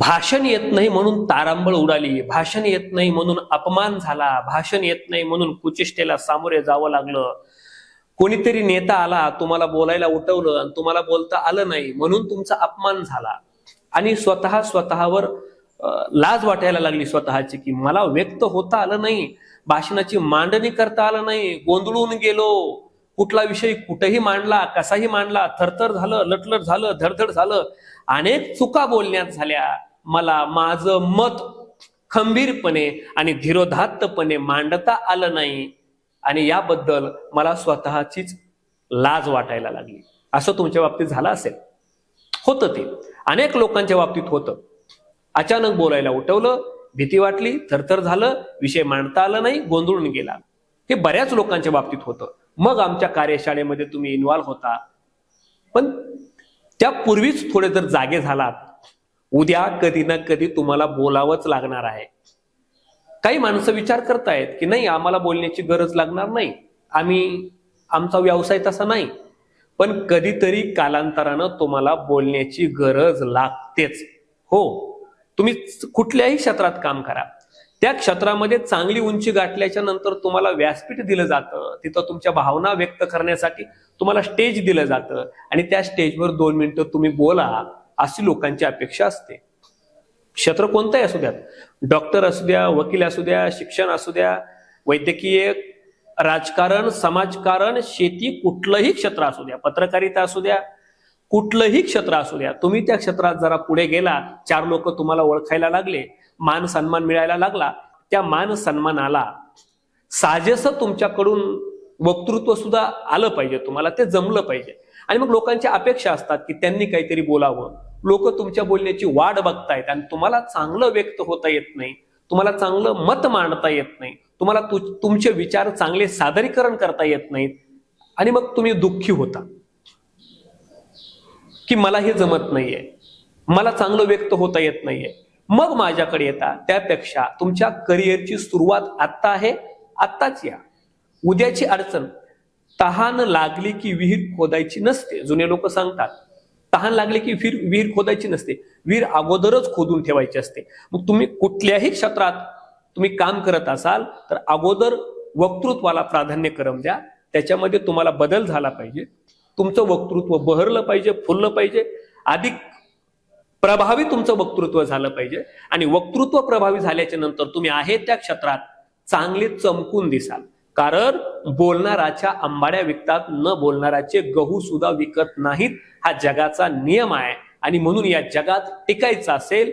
भाषण येत नाही म्हणून तारांबळ उडाली भाषण येत नाही म्हणून अपमान झाला भाषण येत नाही म्हणून कुचिष्टेला सामोरे जावं लागलं. कोणीतरी नेता आला तुम्हाला बोलायला उठवलं आणि तुम्हाला बोलता आलं नाही म्हणून तुमचा अपमान झाला. आणि स्वतः स्वतःवर लाज वाटायला लागली स्वतःची की मला व्यक्त होता आलं नाही भाषणाची मांडणी करता आलं नाही गोंधळून गेलो. कुठला विषय कुठेही मांडला कसाही मांडला थरथर झालं लटलट झालं धडधड झालं अनेक चुका बोलण्यात झाल्या. मला माझं मत खंबीरपणे आणि धीरोधात्तपणे मांडता आलं नाही. आणि याबद्दल मला स्वतःचीच लाज वाटायला लागली. असं तुमच्या बाबतीत झालं असेल. होतं ते. अनेक लोकांच्या बाबतीत होतं. अचानक बोलायला उठवलं भीती वाटली थरथर झालं विषय मांडता आलं नाही गोंधळून गेला. हे बऱ्याच लोकांच्या बाबतीत होतं. मग आमच्या कार्यशाळेमध्ये तुम्ही इन्व्हॉल्व्ह होता. पण त्यापूर्वीच थोडे जर जागे झालात उद्या कधी ना कधी तुम्हाला बोलावंच लागणार आहे. काही माणसं विचार करतायत की नाही आम्हाला बोलण्याची गरज लागणार नाही. आम्ही आमचा व्यवसाय तसा नाही. पण कधीतरी कालांतरानं तुम्हाला बोलण्याची गरज लागतेच. हो तुम्ही कुठल्याही क्षेत्रात काम करा. त्या क्षेत्रामध्ये चांगली उंची गाठल्याच्या नंतर तुम्हाला व्यासपीठ दिलं जातं. तिथं तुमच्या भावना व्यक्त करण्यासाठी तुम्हाला स्टेज दिलं जातं. आणि त्या स्टेजवर दोन मिनिटं तुम्ही बोला. अशी लोकांची अपेक्षा असते. क्षेत्र कोणतंही असू द्यात. डॉक्टर असू द्या वकील असू द्या शिक्षण असू द्या वैद्यकीय राजकारण समाजकारण शेती कुठलंही क्षेत्र असू द्या पत्रकारिता असू द्या कुठलंही क्षेत्र असू द्या तुम्ही त्या क्षेत्रात जरा पुढे गेला चार लोक तुम्हाला ओळखायला लागले मान सन्मान मिळायला लागला त्या मान सन्मानाला साजेस तुमच्याकडून वक्तृत्व सुद्धा आलं पाहिजे तुम्हाला ते जमलं पाहिजे. आणि मग लोकांच्या अपेक्षा असतात की त्यांनी काहीतरी बोलावं. लोक तुमच्या बोलण्याची वाट बघतायत आणि तुम्हाला चांगलं व्यक्त होता येत नाही तुम्हाला चांगलं मत मांडता येत नाही तुम्हाला तु- तुमचे विचार चांगले सादरीकरण करता येत नाहीत आणि मग तुम्ही दुःखी होता. की मला हे जमत नाहीये मला चांगलं व्यक्त होता येत नाहीये. मग माझ्याकडे येता त्यापेक्षा तुमच्या करिअरची सुरुवात आत्ता आहे आत्ताच या. उद्याची अडचण तहान लागली की विहीर खोदायची नसते जुने लोक सांगतात. तहान लागली की विहीर विहीर खोदायची नसते. विहीर अगोदरच खोदून ठेवायची असते. मग तुम्ही कुठल्याही क्षेत्रात तुम्ही काम करत असाल तर अगोदर वक्तृत्वाला प्राधान्यक्रम द्या. त्याच्यामध्ये तुम्हाला बदल झाला पाहिजे. तुमचं वक्तृत्व बहरलं पाहिजे फुललं पाहिजे. अधिक प्रभावी तुमचं वक्तृत्व झालं पाहिजे. आणि वक्तृत्व प्रभावी झाल्याच्यानंतर तुम्ही आहे त्या क्षेत्रात चांगले चमकून दिसाल. कारण बोलणाराच्या आंबाड्या विकतात न बोलणाराचे गहू सुद्धा विकत नाहीत. हा जगाचा नियम आहे. आणि म्हणून या जगात टिकायचं असेल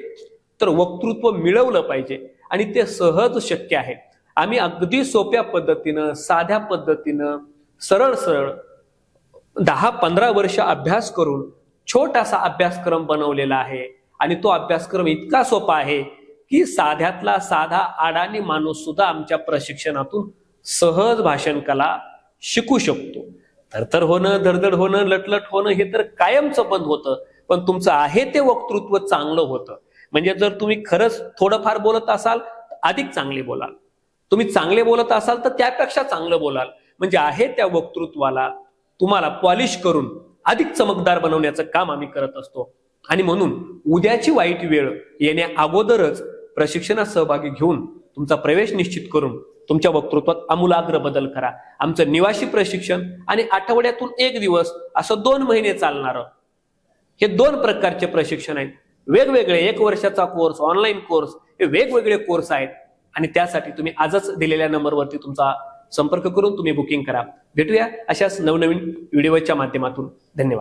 तर वक्तृत्व मिळवलं पाहिजे. आणि ते सहज शक्य आहे. आम्ही अगदी सोप्या पद्धतीनं साध्या पद्धतीनं सरळ सरळ दहा पंधरा वर्ष अभ्यास करून छोटासा अभ्यासक्रम बनवलेला आहे. आणि तो अभ्यासक्रम इतका सोपा आहे की साध्यातला साधा अडाणी माणूस सुद्धा आमच्या प्रशिक्षणातून सहज भाषण कला शिकू शकतो. थरथर होणं धडधड होणं लटलट होणं हे तर कायमचं बंद होतं. पण तुमचं आहे ते वक्तृत्व चांगलं होतं. म्हणजे जर तुम्ही खरंच थोडंफार बोलत असाल अधिक चांगले बोलाल. तुम्ही चांगले बोलत असाल तर त्यापेक्षा चांगलं बोलाल. म्हणजे आहे त्या वक्तृत्वाला तुम्हाला पॉलिश करून अधिक चमकदार बनवण्याचं काम आम्ही करत असतो. आणि म्हणून उद्याची वाईट वेळ येण्या अगोदरच प्रशिक्षणात सहभागी घेऊन तुमचा प्रवेश निश्चित करून तुमच्या वक्तृत्वात आमूलाग्र बदल करा. आमचं निवासी प्रशिक्षण आणि आठवड्यातून एक दिवस असं दोन महिने चालणारं हे दोन प्रकारचे प्रशिक्षण आहेत. वेगवेगळे एक वर्षाचा कोर्स ऑनलाईन कोर्स हे वेगवेगळे कोर्स आहेत. आणि त्यासाठी तुम्ही आजच दिलेल्या नंबरवरती तुमचा संपर्क करून तुम्ही बुकिंग करा. भेटूया अशाच नवनवीन व्हिडिओच्या माध्यमातून. धन्यवाद.